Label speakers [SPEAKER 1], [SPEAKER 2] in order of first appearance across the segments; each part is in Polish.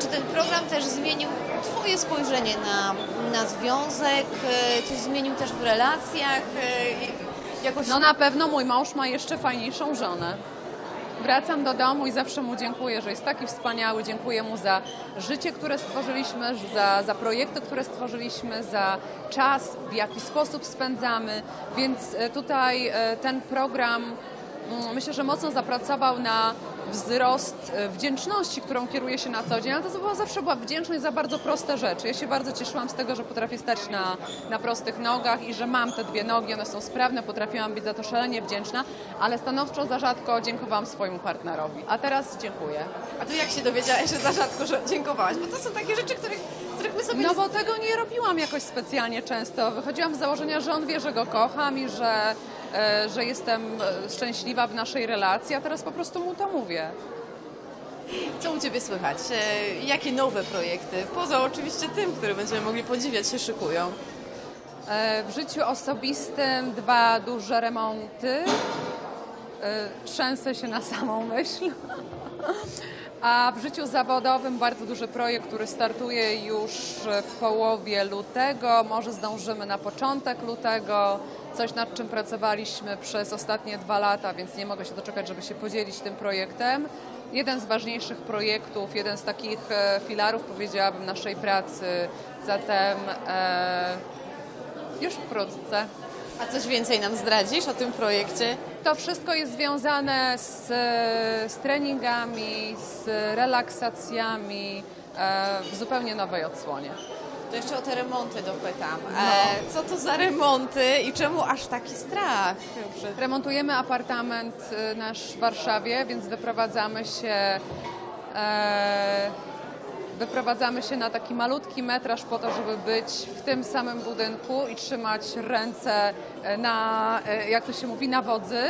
[SPEAKER 1] Czy ten program też zmienił Twoje spojrzenie na, na związek? E, Coś zmienił też w relacjach? E, Jakoś...
[SPEAKER 2] No na pewno mój mąż ma jeszcze fajniejszą żonę. Wracam do domu i zawsze mu dziękuję, że jest taki wspaniały. Dziękuję mu za życie, które stworzyliśmy, za, za projekty, które stworzyliśmy, za czas, w jaki sposób spędzamy. Więc e, tutaj ten program mm, myślę, że mocno zapracował na wzrost e, wdzięczności, którą kieruje się na co dzień, ale to była zawsze była wdzięczność za bardzo proste rzeczy. Ja się bardzo cieszyłam z tego, że potrafię stać na, na prostych nogach i że mam te dwie nogi, one są sprawne, potrafiłam być za to szalenie wdzięczna, ale stanowczo za rzadko dziękowałam swojemu partnerowi. A teraz dziękuję.
[SPEAKER 1] A to jak się dowiedziałaś, że za rzadko że dziękowałaś? Bo to są takie rzeczy, których, których my sobie
[SPEAKER 2] No bo tego nie robiłam jakoś specjalnie często. Wychodziłam z założenia, że on wie, że go kocham i że, e, że jestem e, szczęśliwa w naszej relacji, a teraz po prostu mu to mówię.
[SPEAKER 1] Co u Ciebie słychać? E, Jakie nowe projekty, poza oczywiście tym, które będziemy mogli podziwiać, się szykują?
[SPEAKER 2] E, W życiu osobistym dwa duże remonty. Trzęsę się na samą myśl. A w życiu zawodowym bardzo duży projekt, który startuje już w połowie lutego. Może zdążymy na początek lutego. Coś nad czym pracowaliśmy przez ostatnie dwa lata, więc nie mogę się doczekać, żeby się podzielić tym projektem. Jeden z ważniejszych projektów, jeden z takich e, filarów, powiedziałabym, naszej pracy. Zatem e, już wkrótce.
[SPEAKER 1] A coś więcej nam zdradzisz o tym projekcie?
[SPEAKER 2] To wszystko jest związane z, z treningami, z relaksacjami e, w zupełnie nowej odsłonie.
[SPEAKER 1] To jeszcze o te remonty dopytam. E, co to za remonty i czemu aż taki strach?
[SPEAKER 2] Remontujemy apartament e, nasz w Warszawie, więc wyprowadzamy się. Wyprowadzamy się na taki malutki metraż po to, żeby być w tym samym budynku i trzymać ręce e, na, e, jak to się mówi, na wodzy.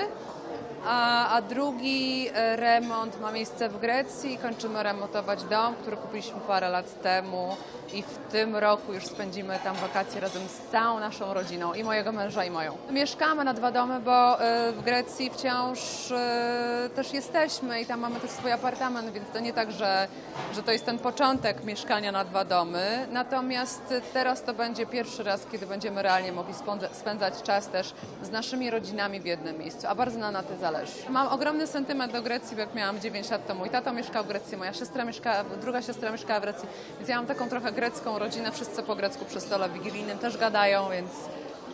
[SPEAKER 2] A, a drugi e, remont ma miejsce w Grecji. Kończymy remontować dom, który kupiliśmy parę lat temu i w tym roku już spędzimy tam wakacje razem z całą naszą rodziną i mojego męża i moją. Mieszkamy na dwa domy, bo e, w Grecji wciąż e, też jesteśmy i tam mamy też swój apartament, więc to nie tak, że, że to jest ten początek mieszkania na dwa domy. Natomiast teraz to będzie pierwszy raz, kiedy będziemy realnie mogli spędza- spędzać czas też z naszymi rodzinami w jednym miejscu, a bardzo nam na tym zależy. Mam ogromny sentyment do Grecji, bo jak miałam 9 lat, to mój tato mieszkał w Grecji, moja siostra mieszkała, druga siostra mieszkała w Grecji, więc ja mam taką trochę grecką rodzinę, wszyscy po grecku przy stole wigilijnym też gadają, więc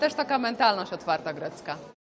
[SPEAKER 2] też taka mentalność otwarta grecka.